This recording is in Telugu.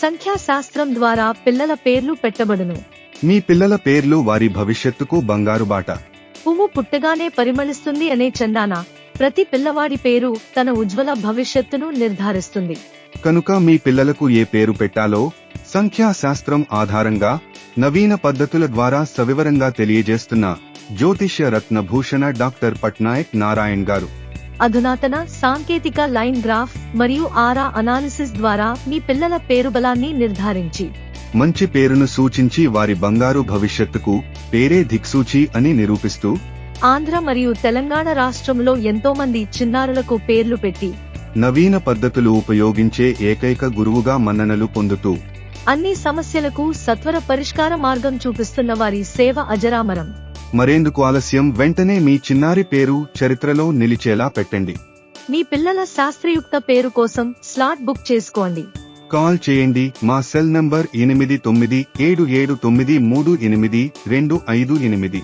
సంఖ్యాశాస్త్రం ద్వారా పిల్లల పేర్లు పెట్టబడును. మీ పిల్లల పేర్లు వారి భవిష్యత్తుకు బంగారు బాట. పువ్వు పుట్టగానే పరిమళిస్తుంది అనే చందాన. ప్రతి పిల్లవాడి పేరు తన ఉజ్వల భవిష్యత్తును నిర్ధారిస్తుంది. కనుక మీ పిల్లలకు ఏ పేరు పెట్టాలో సంఖ్యాశాస్త్రం ఆధారంగా నవీన పద్ధతుల ద్వారా సవివరంగా తెలియజేస్తున్న జ్యోతిష్య రత్నభూషణ డాక్టర్ పట్నాయక్ నారాయణ్ గారు. అధునాతన సాంకేతిక లైన్ గ్రాఫ్ మరియు ఆరా అనాలిసిస్ ద్వారా మీ పిల్లల పేరు బలాన్ని నిర్ధారించి. మంచి పేరును సూచించి వారి బంగారు భవిష్యత్తుకు పేరే దిక్సూచి అని నిరూపిస్తూ. ఆంధ్ర మరియు తెలంగాణ రాష్ట్రంలో ఎంతో మంది చిన్నారులకు పేర్లు పెట్టి. నవీన పద్ధతులు ఉపయోగించే ఏకైక గురువుగా మన్ననలు పొందుతూ. అన్ని సమస్యలకు సత్వర పరిష్కార మార్గం చూపిస్తున్న వారి సేవ అజరామరం. మరేందుకు ఆలస్యం? వెంటనే మీ చిన్నారి పేరు చరిత్రలో నిలిచేలా పెట్టండి. మీ పిల్లల శాస్త్రయుక్త పేరు కోసం స్లాట్ బుక్ చేసుకోండి. కాల్ చేయండి. మా సెల్ నంబర్ ఎనిమిది తొమ్మిది ఏడు ఏడు తొమ్మిది మూడు ఎనిమిది రెండు ఐదు ఎనిమిది.